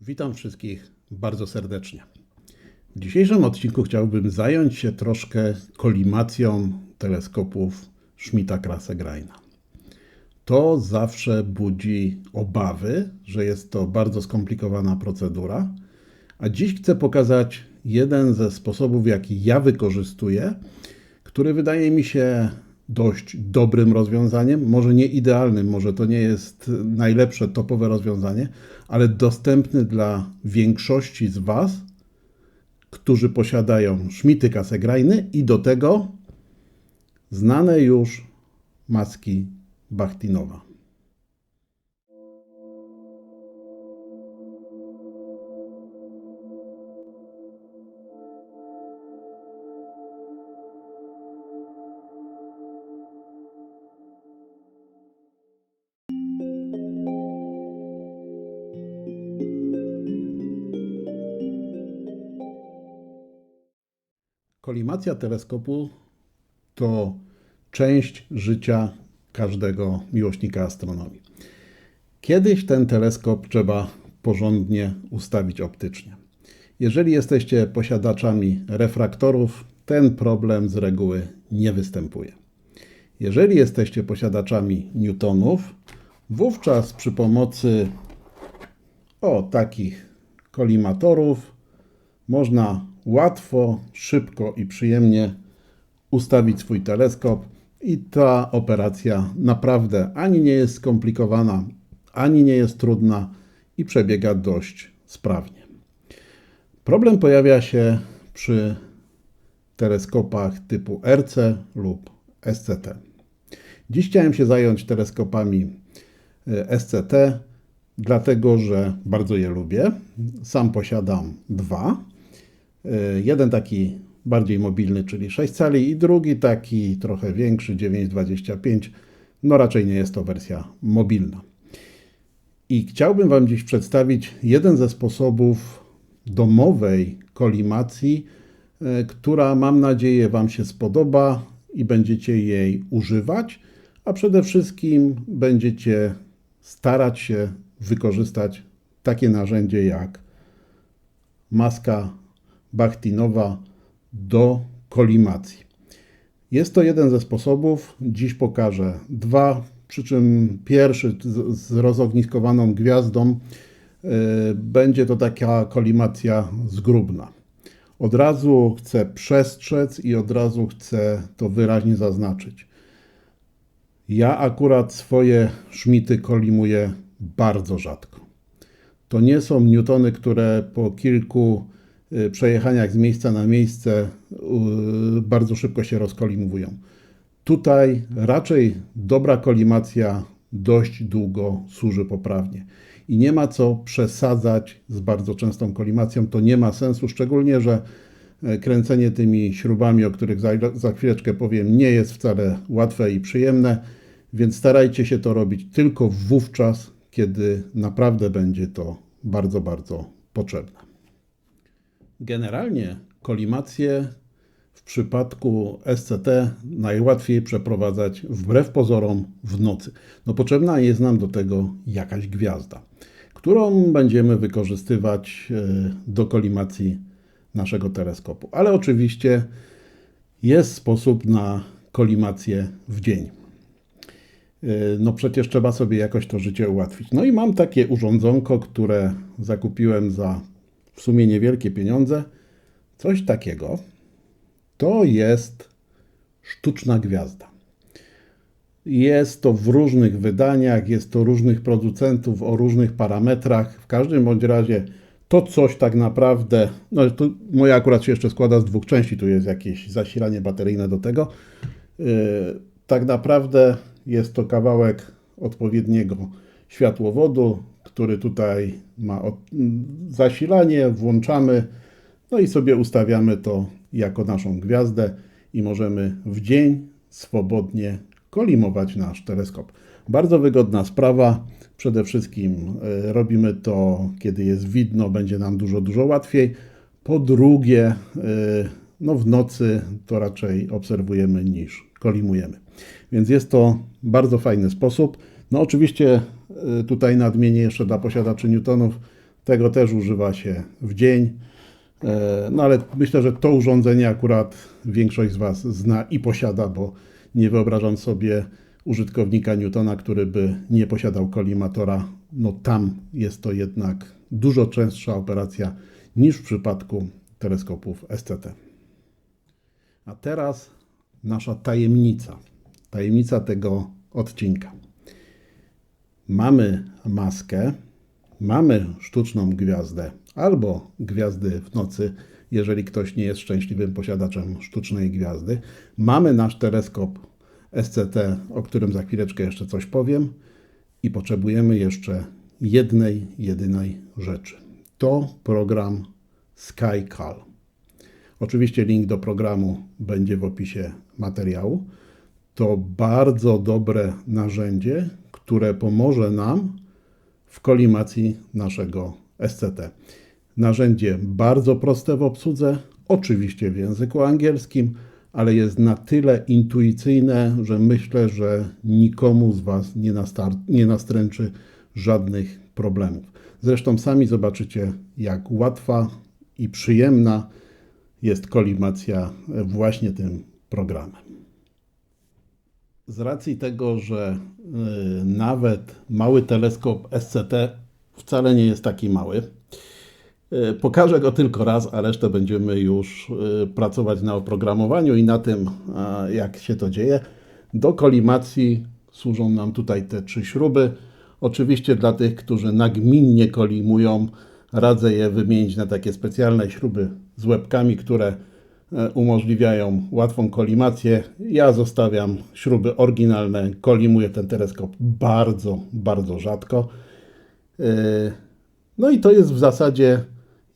Witam wszystkich bardzo serdecznie. W dzisiejszym odcinku chciałbym zająć się troszkę kolimacją teleskopów Schmidta Krassegraina. To zawsze budzi obawy, że jest to bardzo skomplikowana procedura, a dziś chcę pokazać jeden ze sposobów, jaki ja wykorzystuję, który wydaje mi się dość dobrym rozwiązaniem, może nie idealnym, może to nie jest najlepsze topowe rozwiązanie, ale dostępny dla większości z Was, którzy posiadają Schmidty Cassegrainy i do tego znane już maski Bachtinowa. Kolimacja teleskopu to część życia każdego miłośnika astronomii. Kiedyś ten teleskop trzeba porządnie ustawić optycznie. Jeżeli jesteście posiadaczami refraktorów, ten problem z reguły nie występuje. Jeżeli jesteście posiadaczami newtonów, wówczas przy pomocy o takich kolimatorów można łatwo, szybko i przyjemnie ustawić swój teleskop i ta operacja naprawdę ani nie jest skomplikowana, ani nie jest trudna i przebiega dość sprawnie. Problem pojawia się przy teleskopach typu RC lub SCT. Dziś chciałem się zająć teleskopami e, SCT, dlatego że bardzo je lubię. Sam posiadam dwa. E, Jeden taki bardziej mobilny, czyli 6 cali i drugi taki trochę większy, 9,25. No raczej nie jest to wersja mobilna. I chciałbym Wam dziś przedstawić jeden ze sposobów domowej kolimacji, e, która mam nadzieję Wam się spodoba i będziecie jej używać, a przede wszystkim będziecie starać się wykorzystać takie narzędzie jak maska Bachtinowa do kolimacji. Jest to jeden ze sposobów. Dziś pokażę dwa, przy czym pierwszy z, rozogniskowaną gwiazdą y, będzie to taka kolimacja zgrubna. Od razu chcę przestrzec i od razu chcę to wyraźnie zaznaczyć. Ja akurat swoje szmity kolimuję bardzo rzadko. To nie są newtony, które po kilku przejechaniach z miejsca na miejsce y, bardzo szybko się rozkolimowują. Tutaj raczej dobra kolimacja dość długo służy poprawnie. I nie ma co przesadzać z bardzo częstą kolimacją. To nie ma sensu, szczególnie, że e, kręcenie tymi śrubami, o których za, za chwileczkę powiem, nie jest wcale łatwe i przyjemne, więc starajcie się to robić tylko wówczas, kiedy naprawdę będzie to bardzo, bardzo potrzebne. Generalnie kolimację w przypadku SCT najłatwiej przeprowadzać wbrew pozorom w nocy. No potrzebna jest nam do tego jakaś gwiazda, którą będziemy wykorzystywać e, do kolimacji naszego teleskopu. Ale oczywiście jest sposób na kolimację w dzień. E, No przecież trzeba sobie jakoś to życie ułatwić. No i mam takie urządzonko, które zakupiłem za w sumie niewielkie pieniądze. Coś takiego. To jest sztuczna gwiazda. Jest to w różnych wydaniach, jest to różnych producentów o różnych parametrach. W każdym bądź razie to coś tak naprawdę, no to moja akurat się jeszcze składa z dwóch części, tu jest jakieś zasilanie bateryjne do tego. Yy, tak naprawdę jest to kawałek odpowiedniego światłowodu, który tutaj ma od, zasilanie, włączamy, no i sobie ustawiamy to jako naszą gwiazdę i możemy w dzień swobodnie kolimować nasz teleskop. Bardzo wygodna sprawa. Przede wszystkim y, robimy to, kiedy jest widno, będzie nam dużo, dużo łatwiej. Po drugie, y, no w nocy to raczej obserwujemy niż kolimujemy. Więc jest to bardzo fajny sposób. No oczywiście y, tutaj nadmienię jeszcze dla posiadaczy Newtonów Tego też używa się w dzień. E, No ale myślę, że to urządzenie akurat większość z Was zna i posiada, bo nie wyobrażam sobie użytkownika Newtona, który by nie posiadał kolimatora. No tam jest to jednak dużo częstsza operacja niż w przypadku teleskopów SCT. A teraz nasza tajemnica. Tajemnica tego odcinka. Mamy maskę, mamy sztuczną gwiazdę albo gwiazdy w nocy, jeżeli ktoś nie jest szczęśliwym posiadaczem sztucznej gwiazdy. Mamy nasz teleskop SCT, o którym za chwileczkę jeszcze coś powiem, i potrzebujemy jeszcze jednej, jedynej rzeczy. To program SkyCal. Oczywiście link do programu będzie w opisie materiału. To bardzo dobre narzędzie, które pomoże nam w kolimacji naszego SCT. Narzędzie bardzo proste w obsłudze, oczywiście w języku angielskim, ale jest na tyle intuicyjne, że myślę, że nikomu z Was nie, nie nastręczy żadnych problemów. Zresztą sami zobaczycie, jak łatwa i przyjemna jest kolimacja właśnie tym programem. Z racji tego, że y, nawet mały teleskop SCT wcale nie jest taki mały, y, pokażę go tylko raz, a resztę będziemy już y, pracować na oprogramowaniu i na tym, jak się to dzieje. Do kolimacji służą nam tutaj te trzy śruby. Oczywiście dla tych, którzy nagminnie kolimują, radzę je wymienić na takie specjalne śruby z łebkami, które umożliwiają łatwą kolimację. Ja zostawiam śruby oryginalne, kolimuję ten teleskop bardzo, bardzo rzadko. E, No i to jest w zasadzie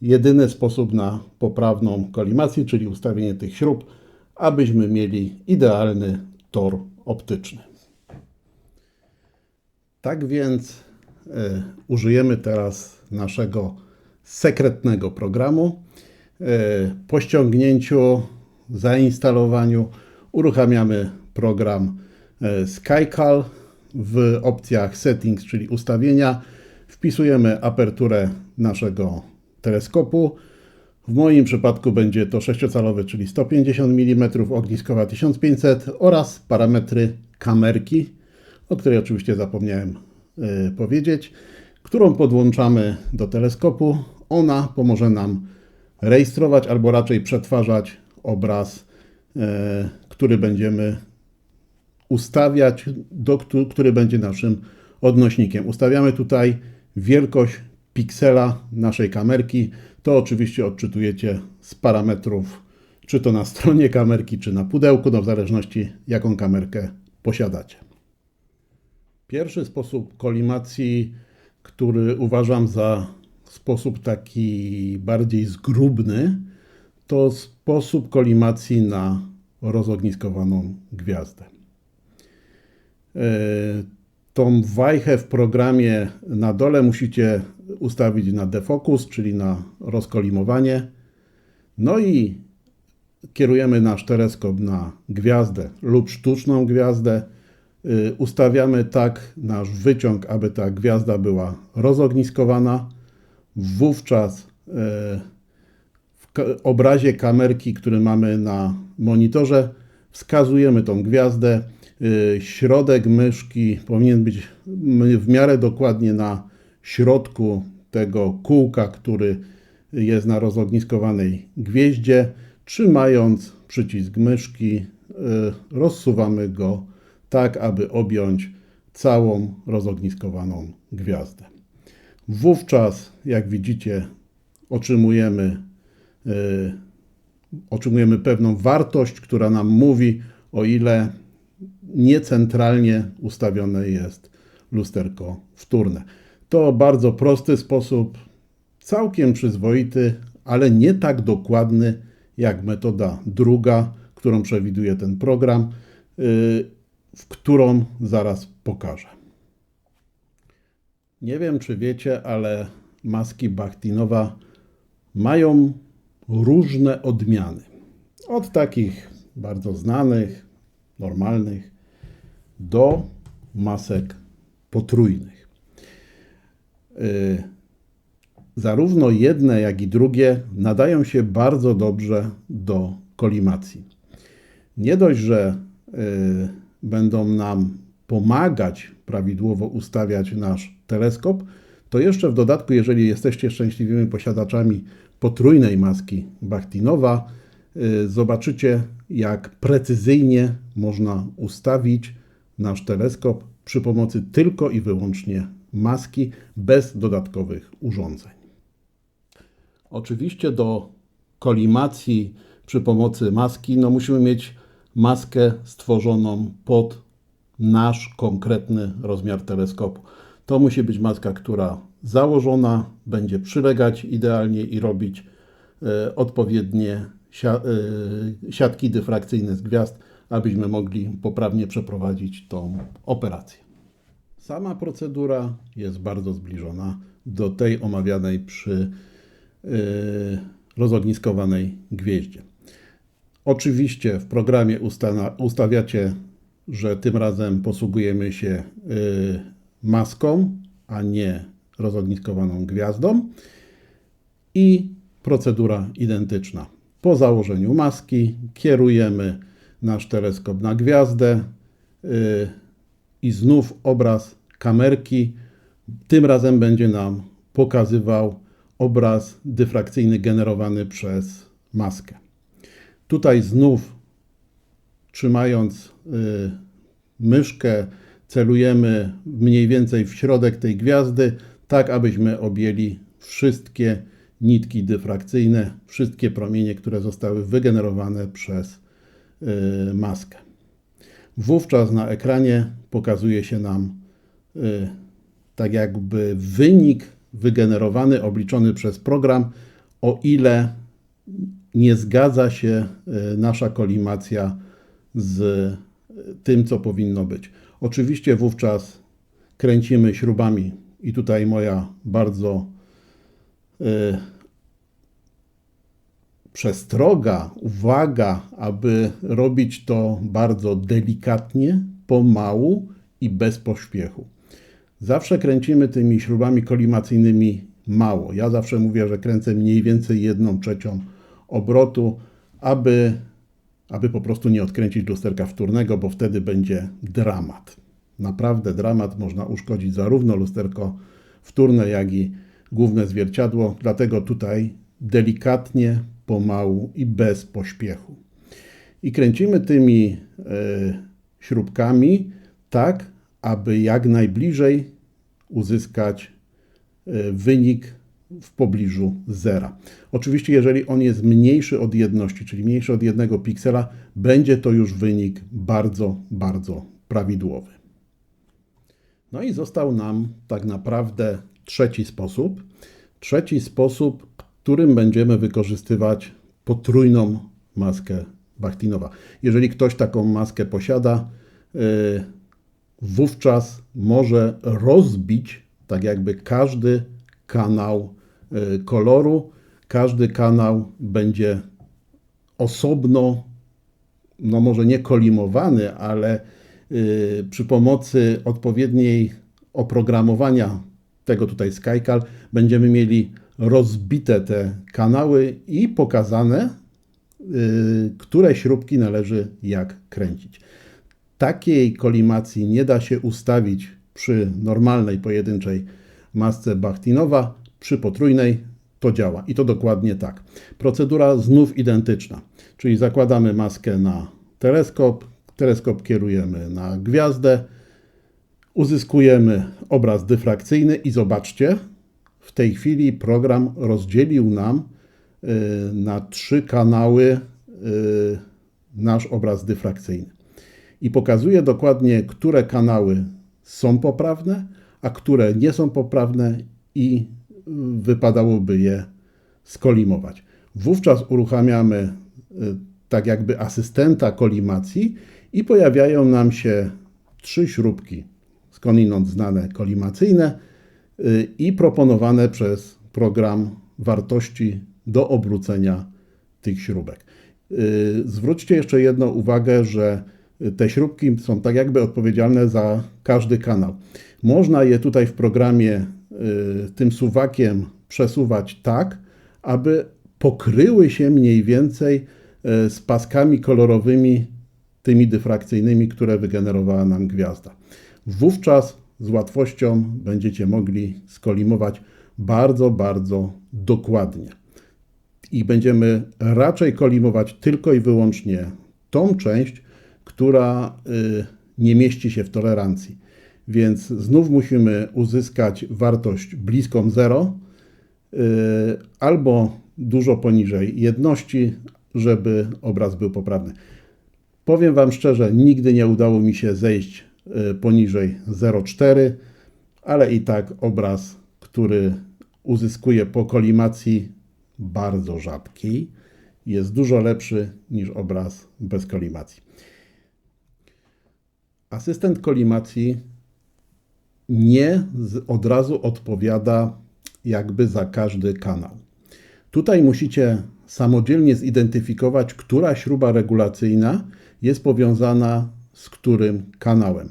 jedyny sposób na poprawną kolimację, czyli ustawienie tych śrub, abyśmy mieli idealny tor optyczny. Tak więc y, użyjemy teraz naszego sekretnego programu. Y, po ściągnięciu, zainstalowaniu uruchamiamy program y, SkyCal w opcjach Settings, czyli ustawienia. Wpisujemy aperturę naszego teleskopu. W moim przypadku będzie to 6-calowy, czyli 150 mm, ogniskowa 1500 oraz parametry kamerki, o której oczywiście zapomniałem y, powiedzieć, którą podłączamy do teleskopu. Ona pomoże nam rejestrować albo raczej przetwarzać obraz, y, który będziemy ustawiać, do, któ- który będzie naszym odnośnikiem. Ustawiamy tutaj wielkość piksela naszej kamerki. To oczywiście odczytujecie z parametrów, czy to na stronie kamerki, czy na pudełku, no w zależności jaką kamerkę posiadacie. Pierwszy sposób kolimacji, który uważam za sposób taki bardziej zgrubny, to sposób kolimacji na rozogniskowaną gwiazdę. E, Tą wajchę w programie na dole musicie ustawić na defocus, czyli na rozkolimowanie. No i kierujemy nasz teleskop na gwiazdę lub sztuczną gwiazdę. Y, Ustawiamy tak nasz wyciąg, aby ta gwiazda była rozogniskowana. Wówczas y, w obrazie kamerki, który mamy na monitorze, wskazujemy tą gwiazdę. Y, Środek myszki powinien być w miarę dokładnie na środku tego kółka, który jest na rozogniskowanej gwieździe. Trzymając przycisk myszki, y, rozsuwamy go tak, aby objąć całą rozogniskowaną gwiazdę. Wówczas, jak widzicie, otrzymujemy y, otrzymujemy pewną wartość, która nam mówi, o ile niecentralnie ustawione jest lusterko wtórne. To bardzo prosty sposób, całkiem przyzwoity, ale nie tak dokładny jak metoda druga, którą przewiduje ten program, yy, w którą zaraz pokażę. Nie wiem, czy wiecie, ale maski Bachtinowa mają różne odmiany. Od takich bardzo znanych, normalnych, do masek potrójnych. Yy, Zarówno jedne, jak i drugie nadają się bardzo dobrze do kolimacji. Nie dość, że y, będą nam pomagać prawidłowo ustawiać nasz teleskop, to jeszcze w dodatku, jeżeli jesteście szczęśliwymi posiadaczami potrójnej maski Bachtinowa, y, zobaczycie, jak precyzyjnie można ustawić nasz teleskop przy pomocy tylko i wyłącznie maski, bez dodatkowych urządzeń. Oczywiście do kolimacji przy pomocy maski no musimy mieć maskę stworzoną pod nasz konkretny rozmiar teleskopu. To musi być maska, która założona będzie przylegać idealnie i robić e, odpowiednie e, siatki dyfrakcyjne z gwiazd, abyśmy mogli poprawnie przeprowadzić tą operację. Sama procedura jest bardzo zbliżona do tej omawianej przy e, rozogniskowanej gwieździe. Oczywiście w programie ustawiacie, że tym razem posługujemy się maską, a nie rozogniskowaną gwiazdą. I procedura identyczna. Po założeniu maski kierujemy nasz teleskop na gwiazdę y, i znów obraz kamerki tym razem będzie nam pokazywał obraz dyfrakcyjny generowany przez maskę. Tutaj znów trzymając y, myszkę celujemy mniej więcej w środek tej gwiazdy, tak abyśmy objęli wszystkie nitki dyfrakcyjne, wszystkie promienie, które zostały wygenerowane przez y, maskę. Wówczas na ekranie pokazuje się nam y, tak jakby wynik wygenerowany, obliczony przez program, o ile nie zgadza się e, nasza kolimacja z tym, co powinno być. Oczywiście wówczas kręcimy śrubami i tutaj moja bardzo y, przestroga, uwaga, aby robić to bardzo delikatnie, pomału i bez pośpiechu. Zawsze kręcimy tymi śrubami kolimacyjnymi mało. Ja zawsze mówię, że kręcę mniej więcej jedną trzecią obrotu, aby, aby po prostu nie odkręcić lusterka wtórnego, bo wtedy będzie dramat. Naprawdę dramat, można uszkodzić zarówno lusterko wtórne, jak i główne zwierciadło, dlatego tutaj delikatnie, pomału i bez pośpiechu. I kręcimy tymi y, śrubkami tak, aby jak najbliżej uzyskać y, wynik w pobliżu zera. Oczywiście, jeżeli on jest mniejszy od jedności, czyli mniejszy od jednego piksela, będzie to już wynik bardzo, bardzo prawidłowy. No i został nam tak naprawdę trzeci sposób. Trzeci sposób, którym będziemy wykorzystywać potrójną maskę Bachtinowa. Jeżeli ktoś taką maskę posiada, yy, wówczas może rozbić tak jakby każdy kanał Y, koloru. Każdy kanał będzie osobno, no może nie kolimowany, ale y, przy pomocy odpowiedniej oprogramowania tego tutaj SkyCal będziemy mieli rozbite te kanały i pokazane, y, które śrubki należy jak kręcić. Takiej kolimacji nie da się ustawić przy normalnej pojedynczej masce Bachtinowa, przy potrójnej to działa i to dokładnie tak. Procedura znów identyczna, czyli zakładamy maskę na teleskop, teleskop kierujemy na gwiazdę, uzyskujemy obraz dyfrakcyjny i zobaczcie, w tej chwili program rozdzielił nam y, na trzy kanały y, nasz obraz dyfrakcyjny. I pokazuje dokładnie, które kanały są poprawne, a które nie są poprawne i wypadałoby je skolimować. Wówczas uruchamiamy y, tak jakby asystenta kolimacji i pojawiają nam się trzy śrubki skądinąd znane kolimacyjne y, i proponowane przez program wartości do obrócenia tych śrubek. Y, zwróćcie jeszcze jedną uwagę, że te śrubki są tak jakby odpowiedzialne za każdy kanał. Można je tutaj w programie tym suwakiem przesuwać tak, aby pokryły się mniej więcej e, z paskami kolorowymi, tymi dyfrakcyjnymi, które wygenerowała nam gwiazda. Wówczas z łatwością będziecie mogli skolimować bardzo, bardzo dokładnie. I będziemy raczej kolimować tylko i wyłącznie tą część, która y, nie mieści się w tolerancji. Więc znów musimy uzyskać wartość bliską 0 y, albo dużo poniżej jedności, żeby obraz był poprawny. Powiem Wam szczerze, nigdy nie udało mi się zejść y, poniżej 0,4, ale i tak obraz, który uzyskuje po kolimacji bardzo rzadkiej, jest dużo lepszy niż obraz bez kolimacji. Asystent kolimacji nie od razu odpowiada jakby za każdy kanał. Tutaj musicie samodzielnie zidentyfikować, która śruba regulacyjna jest powiązana z którym kanałem.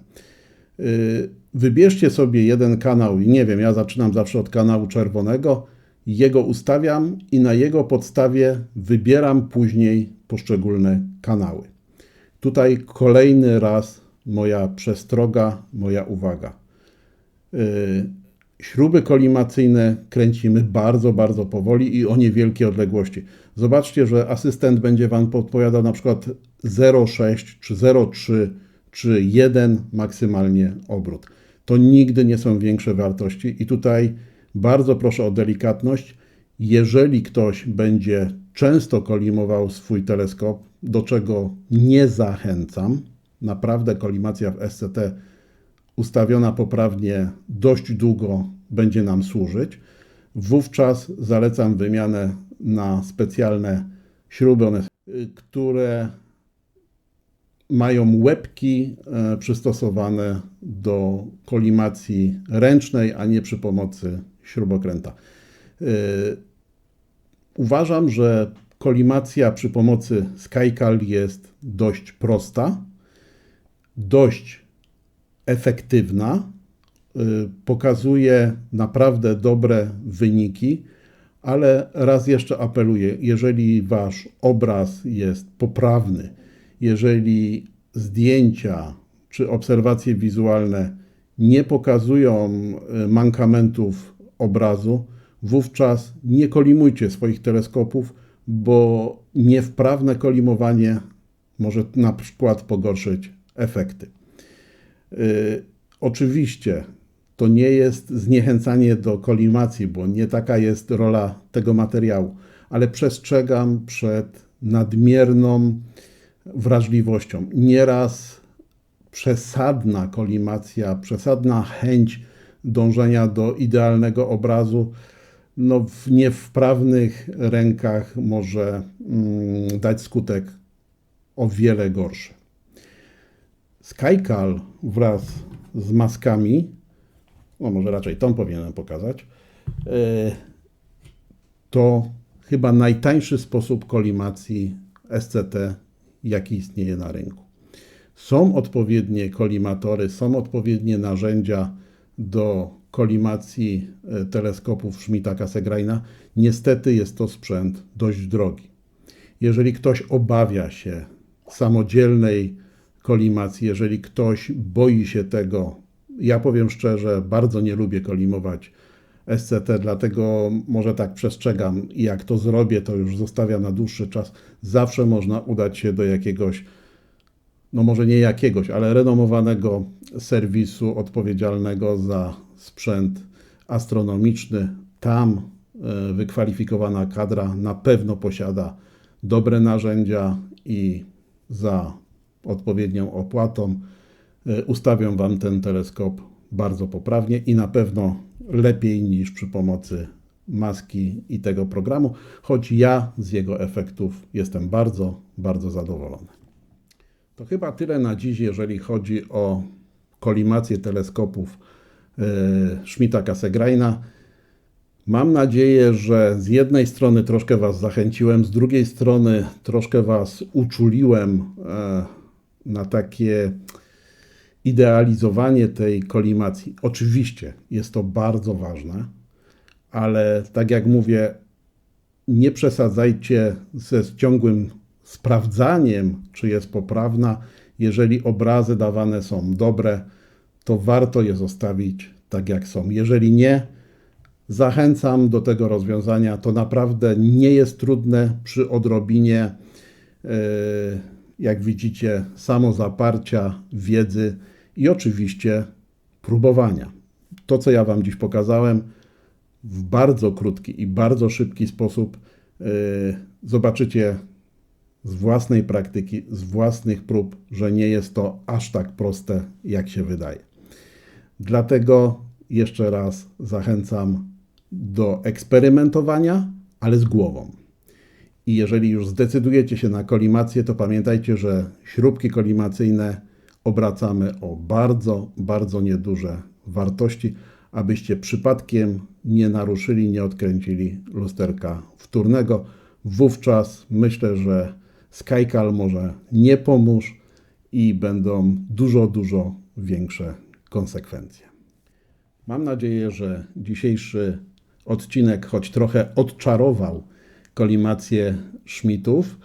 Y, wybierzcie sobie jeden kanał i nie wiem, ja zaczynam zawsze od kanału czerwonego, jego ustawiam i na jego podstawie wybieram później poszczególne kanały. Tutaj kolejny raz moja przestroga, moja uwaga. Yy, śruby kolimacyjne kręcimy bardzo, bardzo powoli i o niewielkie odległości. Zobaczcie, że asystent będzie Wam podpowiadał na przykład 0,6 czy 0,3 czy 1 maksymalnie obrót. To nigdy nie są większe wartości i tutaj bardzo proszę o delikatność. Jeżeli ktoś będzie często kolimował swój teleskop, do czego nie zachęcam, naprawdę kolimacja w SCT ustawiona poprawnie dość długo będzie nam służyć. Wówczas zalecam wymianę na specjalne śruby, one, które mają łebki e, przystosowane do kolimacji ręcznej, a nie przy pomocy śrubokręta. E, uważam, że kolimacja przy pomocy Skycal jest dość prosta, dość efektywna, e, pokazuje naprawdę dobre wyniki, ale raz jeszcze apeluję, jeżeli wasz obraz jest poprawny, jeżeli zdjęcia czy obserwacje wizualne nie pokazują e, mankamentów obrazu, wówczas nie kolimujcie swoich teleskopów, bo niewprawne kolimowanie może na przykład pogorszyć efekty. Yy, oczywiście to nie jest zniechęcanie do kolimacji, bo nie taka jest rola tego materiału, ale przestrzegam przed nadmierną wrażliwością. Nieraz przesadna kolimacja, przesadna chęć dążenia do idealnego obrazu, no w niewprawnych rękach może mm, dać skutek o wiele gorszy. Skycal wraz z maskami, no może raczej tą powinienem pokazać, e, to chyba najtańszy sposób kolimacji SCT, jaki istnieje na rynku. Są odpowiednie kolimatory, są odpowiednie narzędzia do kolimacji e, teleskopów Schmidta Cassegraina. Niestety jest to sprzęt dość drogi. Jeżeli ktoś obawia się samodzielnej kolimacji, jeżeli ktoś boi się tego, ja powiem szczerze, bardzo nie lubię kolimować SCT, dlatego może tak przestrzegam i jak to zrobię, to już zostawiam na dłuższy czas. Zawsze można udać się do jakiegoś no może nie jakiegoś, ale renomowanego serwisu odpowiedzialnego za sprzęt astronomiczny. Tam e, wykwalifikowana kadra na pewno posiada dobre narzędzia i za odpowiednią opłatą e, ustawią Wam ten teleskop bardzo poprawnie i na pewno lepiej niż przy pomocy maski i tego programu, choć ja z jego efektów jestem bardzo, bardzo zadowolony. To chyba tyle na dziś, jeżeli chodzi o kolimację teleskopów e, Schmidta Cassegraina. Mam nadzieję, że z jednej strony troszkę Was zachęciłem, z drugiej strony troszkę Was uczuliłem e, na takie idealizowanie tej kolimacji. Oczywiście jest to bardzo ważne, ale tak jak mówię, nie przesadzajcie ze ciągłym sprawdzaniem, czy jest poprawna. Jeżeli obrazy dawane są dobre, to warto je zostawić tak, jak są. Jeżeli nie, zachęcam do tego rozwiązania. To naprawdę nie jest trudne przy odrobinie, yy, jak widzicie, samozaparcia, wiedzy i oczywiście próbowania. To, co ja Wam dziś pokazałem, w bardzo krótki i bardzo szybki sposób yy, zobaczycie z własnej praktyki, z własnych prób, że nie jest to aż tak proste, jak się wydaje. Dlatego jeszcze raz zachęcam do eksperymentowania, ale z głową. I jeżeli już zdecydujecie się na kolimację, to pamiętajcie, że śrubki kolimacyjne obracamy o bardzo, bardzo nieduże wartości, abyście przypadkiem nie naruszyli, nie odkręcili lusterka wtórnego. Wówczas myślę, że Skycal może nie pomóż i będą dużo, dużo większe konsekwencje. Mam nadzieję, że dzisiejszy odcinek choć trochę odczarował kolimację Schmidtów.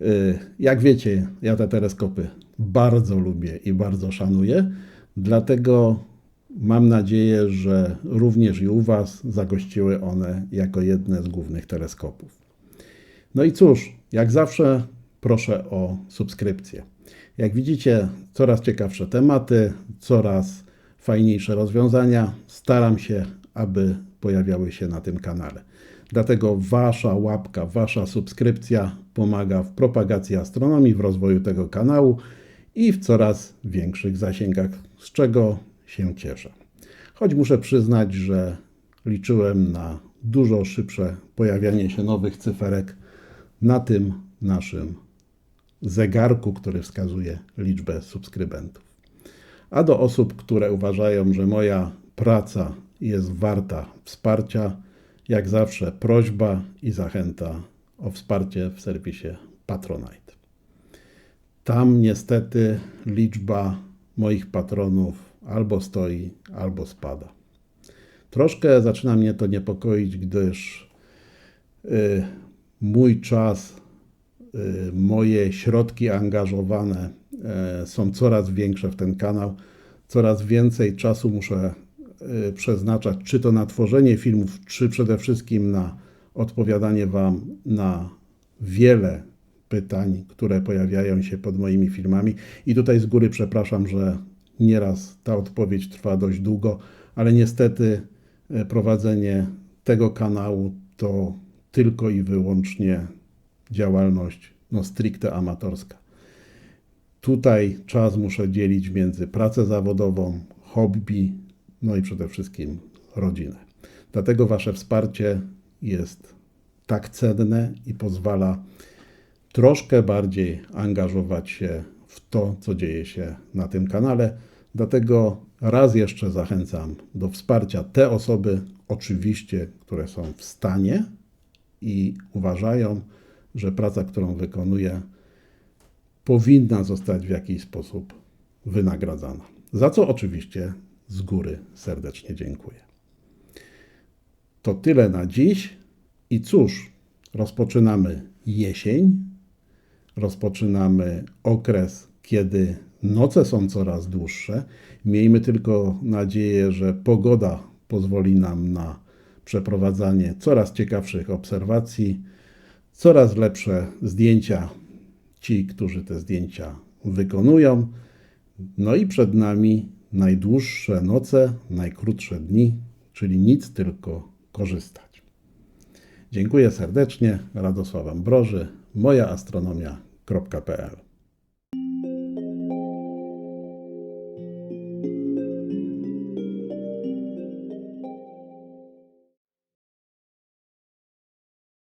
Y, Jak wiecie, ja te teleskopy bardzo lubię i bardzo szanuję, dlatego mam nadzieję, że również i u Was zagościły one jako jedne z głównych teleskopów. No i cóż, jak zawsze proszę o subskrypcję. Jak widzicie, coraz ciekawsze tematy, coraz fajniejsze rozwiązania. Staram się, aby pojawiały się na tym kanale. Dlatego Wasza łapka, Wasza subskrypcja pomaga w propagacji astronomii, w rozwoju tego kanału i w coraz większych zasięgach, z czego się cieszę. Choć muszę przyznać, że liczyłem na dużo szybsze pojawianie się nowych cyferek na tym naszym zegarku, który wskazuje liczbę subskrybentów. A do osób, które uważają, że moja praca jest warta wsparcia, jak zawsze prośba i zachęta o wsparcie w serwisie Patronite. Tam niestety liczba moich patronów albo stoi, albo spada. Troszkę zaczyna mnie to niepokoić, gdyż y, mój czas, y, moje środki angażowane y, są coraz większe w ten kanał. Coraz więcej czasu muszę przeznaczać, czy to na tworzenie filmów, czy przede wszystkim na odpowiadanie Wam na wiele pytań, które pojawiają się pod moimi filmami. I tutaj z góry przepraszam, że nieraz ta odpowiedź trwa dość długo, ale niestety e, prowadzenie tego kanału to tylko i wyłącznie działalność no, stricte amatorska. Tutaj czas muszę dzielić między pracę zawodową, hobby, no i przede wszystkim rodzinę. Dlatego Wasze wsparcie jest tak cenne i pozwala troszkę bardziej angażować się w to, co dzieje się na tym kanale. Dlatego raz jeszcze zachęcam do wsparcia te osoby, oczywiście, które są w stanie i uważają, że praca, którą wykonuję, powinna zostać w jakiś sposób wynagradzana. Za co oczywiście z góry serdecznie dziękuję. To tyle na dziś i cóż, rozpoczynamy jesień, rozpoczynamy okres, kiedy noce są coraz dłuższe. Miejmy tylko nadzieję, że pogoda pozwoli nam na przeprowadzanie coraz ciekawszych obserwacji, coraz lepsze zdjęcia ci, którzy te zdjęcia wykonują. No i przed nami najdłuższe noce, najkrótsze dni, czyli nic tylko korzystać. Dziękuję serdecznie. Radosław Ambroży, mojaastronomia.pl